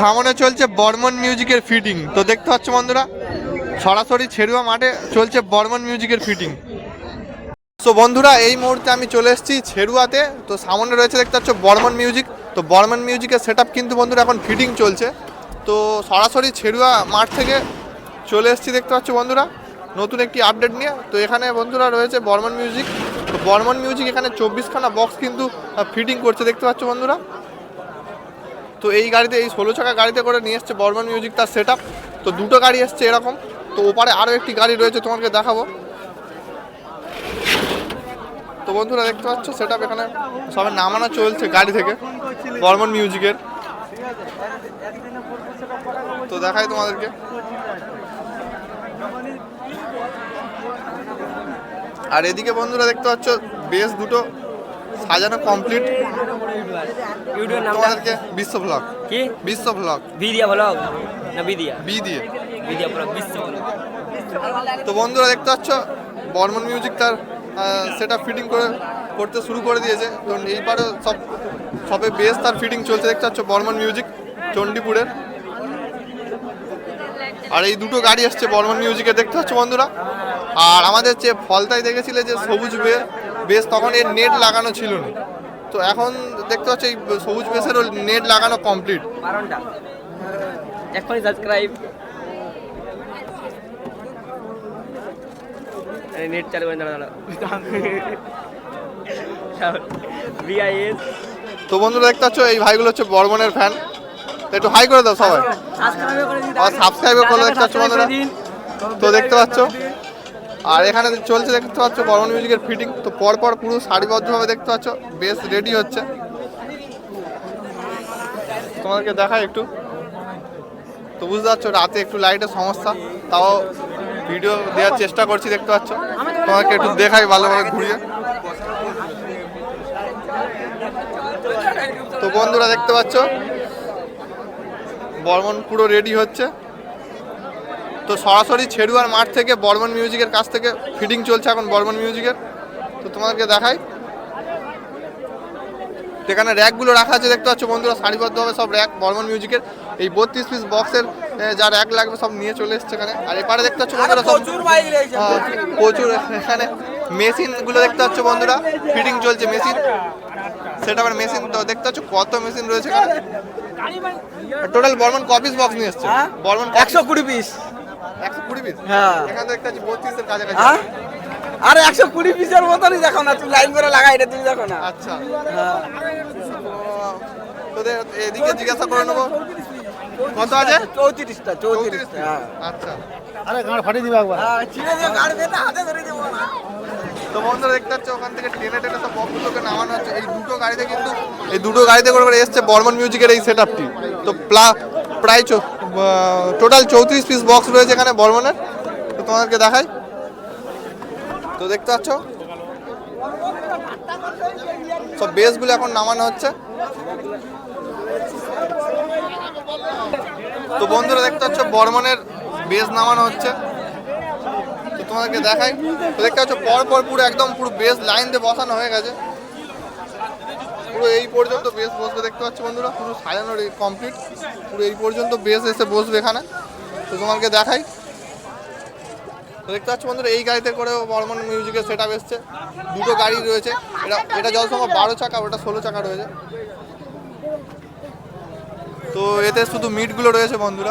সামনে চলছে বর্মন মিউজিকের ফিটিং। তো দেখতে পাচ্ছ বন্ধুরা, সরাসরি ছেড়ুয়া মাঠে চলছে বর্মন মিউজিকের ফিটিং। তো বন্ধুরা, এই মুহূর্তে আমি চলে এসেছি ছেড়ুয়াতে। তো সামনে রয়েছে দেখতে পাচ্ছ বর্মন মিউজিক। তো বর্মন মিউজিকের সেট কিন্তু বন্ধুরা এখন ফিটিং চলছে। তো সরাসরি ছেড়ুয়া মাঠ থেকে চলে এসেছি দেখতে পাচ্ছ বন্ধুরা, নতুন একটি আপডেট নিয়ে। তো এখানে বন্ধুরা রয়েছে বর্মন মিউজিক। তো বর্মন মিউজিক এখানে চব্বিশখানা বক্স কিন্তু ফিটিং করছে দেখতে পাচ্ছ বন্ধুরা। তো এই গাড়িতে, এই ষোলো চাকা গাড়িতে করে নিয়ে এসছে বর্মন মিউজিক, তার সেট তো দুটো গাড়ি এসছে এরকম। তো ওপারে আরও একটি গাড়ি রয়েছে, তোমাকে দেখাবো। তো বন্ধুরা, দেখতে পাচ্ছ সেট এখানে সবাই নামানো চলছে গাড়ি থেকে, বর্মন মিউজিকের। তো দেখাই তোমাদেরকে। আর এদিকে বন্ধুরা, দেখতে পাচ্ছ, বেশ দুটো সাজানো কমপ্লিট ইউটিউবের তোমাদেরকে বিশ্ব ব্লগ কি? বিশ্ব ব্লগ বিদিয়া ব্লগ না বিদিয়া বিদিয়া ব্লগ বিশ্ব ব্লগ তো বন্ধুরা দেখতে পাচ্ছ বর্মন মিউজিক তার সেটা ফিটিং করে করতে শুরু করে দিয়েছে। তো এইবারে সব সবে বেশ তার ফিটিং চলছে। দেখতে পাচ্ছ বর্মন মিউজিক চণ্ডীপুরের। আর এই দুটো গাড়ি আসছে বর্মন মিউজিকে দেখতে পাচ্ছ বন্ধুরা? আর আমাদের যে ফলতায় দেখেছিলে যে সবুজ বে বেশ তখন এর নেট লাগানো ছিল না। তো এখন দেখতে পাচ্ছ এই সবুজ বেসেরও নেট লাগানো কমপ্লিট বারোটা এখনই সাবস্ক্রাইব নেট চালু করে দাঁড়া বিআইএস তো বন্ধুরা দেখতে পাচ্ছ এই ভাইগুলো হচ্ছে বর্মনের ফ্যান একটু হাই করে দাও সবাই। আর সাবস্ক্রাইবও করে দেখতে পাচ্ছ বন্ধুরা। তো দেখতে পাচ্ছ আর এখানে চলছে দেখতে পাচ্ছ বর্মন মিউজিকের ফিটিং। তো পরপর পুরো সারিবদ্ধভাবে দেখতে পাচ্ছ, বেশ রেডি হচ্ছে। তোমাদেরকে দেখাই একটু। তো বুঝতে পারছ, রাতে একটু লাইটের সমস্যা, তাও ভিডিও দেওয়ার চেষ্টা করছি দেখতে পাচ্ছ। তোমাকে একটু দেখাই ভালোভাবে ঘুরিয়ে। তো বন্ধুরা দেখতে পাচ্ছ বর্মন পুরো রেডি হচ্ছে। তো সরাসরি ছেড়ুয়ার মাঠ থেকে বর্মন মিউজিকের কাছ থেকে ফিটিং চলছে এখন বর্মন মিউজিকের। তো তোমাদেরকে দেখাই। এখানে র্যাকগুলো রাখা আছে দেখতে পাচ্ছ বন্ধুরা সারিবদ্ধভাবে সব র্যাক বর্মন মিউজিকের। এই বত্রিশ পিস বক্সের যা র্যাক লাগবে সব নিয়ে চলে এসছে এখানে। আর এপারে দেখতে পাচ্ছ বন্ধুরা সব প্রচুর এখানে মেশিনগুলো দেখতে পাচ্ছ বন্ধুরা ফিটিং চলছে মেশিন। সেটা আবার মেশিন তো দেখতে পাচ্ছ কত মেশিন রয়েছে এখানে। টোটাল বর্মন কপিস বক্স নিয়ে এসছে? হ্যাঁ? বর্মন একশো কুড়ি পিস হ্যাঁ। হ্যাঁ? আরে একশো কুড়ি পিসের মতনই দেখো না তুই লাইন করে লাগা এটা তুমি দেখো না। আচ্ছা। হ্যাঁ। তোদের এদিকে জিজ্ঞাসা করে নেব। কত আছে? চৌত্রিশটা চৌত্রিশটা হ্যাঁ। আচ্ছা। আরে গাঁড় ফাটিয়ে দিবে একবার। হ্যাঁ, ছিঁড়ে দিয়ে গাড়ি বেঁধে হাতে ধরে দেবো না। তো বন্ধুরা দেখতে পাচ্ছ ওখান থেকে টেনে টেনে সব বক্সগুলোকে নামানো হচ্ছে। এই দুটো গাড়িতে কিন্তু এই দুটো গাড়িতে করে করে এসছে বর্মন মিউজিকের এই সেট আপটি তো প্লা- প্রায় টোটাল চৌত্রিশ পিস বক্স রয়েছে এখানে বর্মনের। তো তোমাদেরকে দেখাই। তো দেখতে পাচ্ছ? সব বেসগুলো এখন নামানো হচ্ছে। তো বন্ধুরা, দেখতে পাচ্ছ, বর্মনের বেস নামানো হচ্ছে। তো তোমাদেরকে দেখাই। তো দেখতে পাচ্ছ পর পর পুরো একদম পুরো বেস লাইন দিয়ে বসানো হয়ে গেছে। পুরো এই পর্যন্ত বেস বসবে, দেখতে পাচ্ছ বন্ধুরা, পুরো সাজানো কমপ্লিট পুরো এই পর্যন্ত বেস এসে বসবে এখানে। তো তোমাকে দেখাই। দেখতে পাচ্ছ বন্ধুরা, এই গাড়িতে করে বর্মন মিউজিকের সেট আপ এসছে। দুটো গাড়ি রয়েছে। এটা এটা সময় বারো চাকা, ওটা ষোলো চাকা রয়েছে। তো এতে শুধু মিটগুলো রয়েছে বন্ধুরা।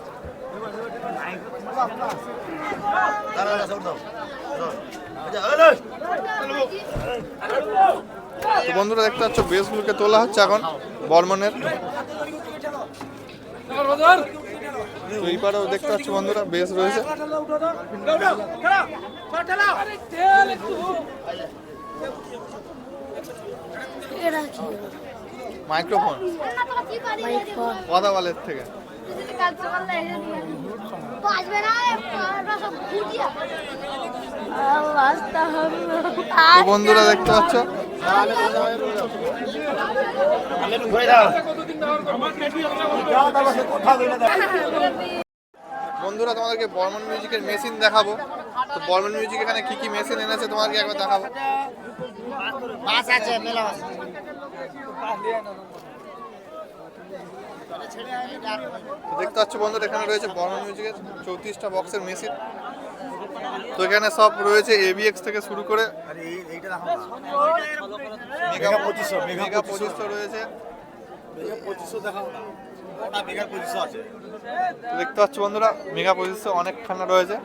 বন্ধুরা দেখতে পাচ্ছ বেসগুলোকে তোলা হচ্ছে এখন বর্মনের। এই দেখতে পাচ্ছ বন্ধুরা বেস রয়েছে। মাইক্রোফোন। কথা বলের থেকে। বাজবে না রাস্তা হবে তো বন্ধুরা দেখতে পাচ্ছ? বন্ধুরা তোমাদেরকে বর্মন মিউজিকের মেশিন দেখাবো। তো বর্মন মিউজিক এখানে কি কি মেশিন এনেছে তোমাদেরকে একবার দেখাবো? তো দেখতে পাচ্ছ বন্ধুরা এখানে রয়েছে বর্মন মিউজিকের চৌত্রিশটা বক্সের মেশিন। তো এখানে সব রয়েছে এবিএক্স থেকে শুরু করে মেগা পঁচিশশো মেগা পঁচিশশো। রয়েছে। দেখতে পাচ্ছ বন্ধুরা মেগা পঁচিশশো অনেকখানা রয়েছে।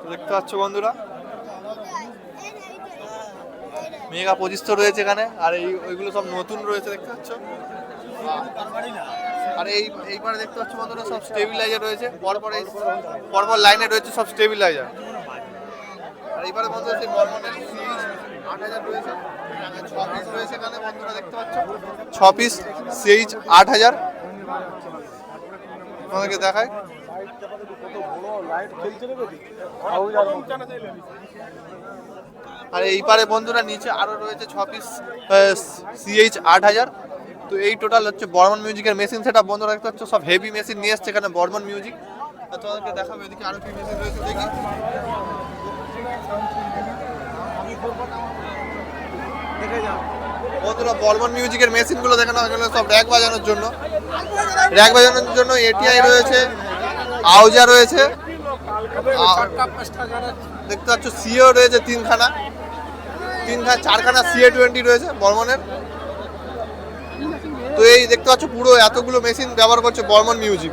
তো দেখতে পাচ্ছ বন্ধুরা মেগা পঁচিশশো রয়েছে এখানে, আর এই ওইগুলো সব নতুন রয়েছে, দেখতে পাচ্ছ? আর এই, এইবারে দেখতে পাচ্ছ বন্ধুরা সব স্টেবিলাইজার রয়েছে, পরপর এই পরপর লাইনে রয়েছে সব স্টেবিলাইজার আর এইবারে বন্ধুরা সেই বর্মনের আট হাজার রয়েছে, ছ পিস রয়েছে এখানে বন্ধুরা, দেখতে পাচ্ছ? ছ পিস আট হাজার। তোমাদেরকে দেখায় আর এই পারে বন্ধুরা নিচে আরও রয়েছে ছ পিস সিএইচ আট হাজার। তো এই টোটাল হচ্ছে বর্মন মিউজিকের মেশিন সেটা বন্ধুরা দেখতে পাচ্ছ সব হেভি মেশিন নিয়ে এসছে এখানে বর্মন মিউজিক তোমাদেরকে দেখাবো এদিকে আরও কি মেশিন রয়েছে দেখি। বন্ধুরা বর্মন মিউজিকের মেশিনগুলো দেখানো এগুলো সব র্যাক বাজানোর জন্য। র্যাক বাজানোর জন্য এটিআই রয়েছে আউজা রয়েছে। দেখতে পাচ্ছ সিও রয়েছে তিনখানা। তিনখানা, চারখানা সিএ টোয়েন্টি রয়েছে বর্মনের। তো এই দেখতে পাচ্ছ পুরো এতগুলো মেশিন ব্যবহার করছে বর্মন মিউজিক।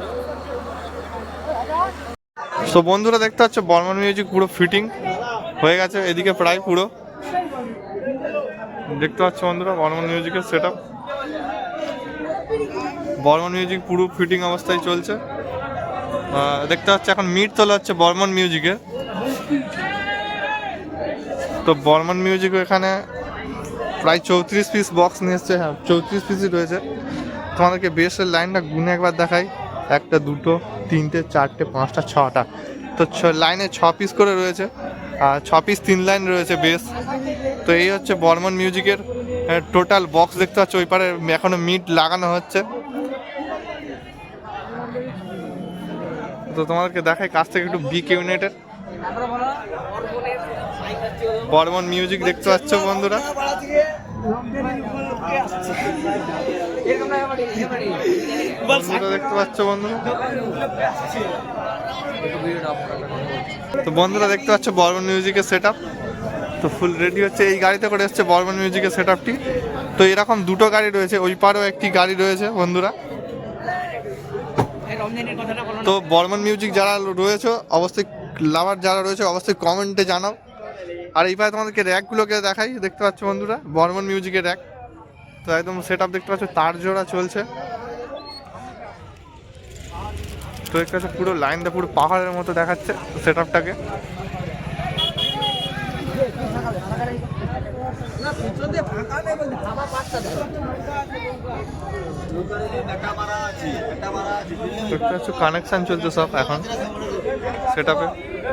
সো বন্ধুরা দেখতে পাচ্ছ বর্মন মিউজিক পুরো ফিটিং হয়ে গেছে, এদিকে প্রায় পুরো। দেখতে পাচ্ছ বন্ধুরা বর্মন মিউজিকের সেট আপ বর্মন মিউজিক পুরো ফিটিং অবস্থায় চলছে। দেখতে পাচ্ছ এখন মিট তোলা হচ্ছে বর্মন মিউজিকের। তো বর্মন মিউজিক এখানে প্রায় চৌত্রিশ পিস বক্স নিয়ে এসছে হ্যাঁ চৌত্রিশ পিসই রয়েছে। তোমাদেরকে বেসের লাইনটা গুনে একবার দেখাই। একটা, দুটো, তিনটে, চারটে, পাঁচটা, ছটা। তো ছ- লাইনে ছ পিস করে রয়েছে, আর ছ পিস তিন লাইন রয়েছে বেস তো এই হচ্ছে বর্মন মিউজিকের টোটাল বক্স দেখতে পাচ্ছ, ওই পারে এখনও মিট লাগানো হচ্ছে। তো তোমাদেরকে দেখাই কাছ থেকে একটু বিক ইউনিটের বর্মন মিউজিক দেখতে পাচ্ছ বন্ধুরা। দেখতে পাচ্ছ বন্ধুরা। তো বন্ধুরা দেখতে পাচ্ছ বর্মন মিউজিকের সেট তো ফুল রেডি হচ্ছে। এই গাড়িতে করে এসছে বর্মন মিউজিকের সেট তো এরকম দুটো গাড়ি রয়েছে। ওই পারেও একটি গাড়ি রয়েছে বন্ধুরা। তো বর্মন মিউজিক যারা রয়েছে, অবশ্যই লাভার যারা রয়েছে, অবশ্যই কমেন্টে জানাও। আর এইবার তোমাদেরকে র্যাকগুলোকে দেখাই, দেখতে পাচ্ছ বন্ধুরা? বর্মন মিউজিকের র্যাক। তো একদম সেট দেখতে পাচ্ছ, তার জোড়া চলছে। তো দেখতে পাচ্ছ, পুরো লাইনটা পুরো পাহাড়ের মতো দেখাচ্ছে সেট আপটাকে দেখতে কানেকশন চলছে সব এখন সেট আপে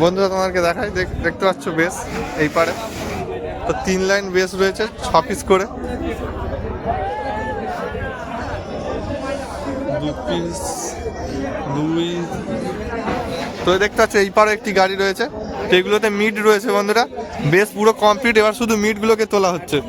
বন্ধুরা তোমাকে দেখাই। দেখ- দেখতে পাচ্ছ বেস এই পারে। তো তিন লাইন বেস রয়েছে ছ পিস করে। দু পিস দুই। তো দেখতে পাচ্ছ এই পারে একটি গাড়ি রয়েছে। তো এগুলোতে মিড রয়েছে বন্ধুরা। বেস পুরো কমপ্লিট এবার শুধু মিডগুলোকে তোলা হচ্ছে।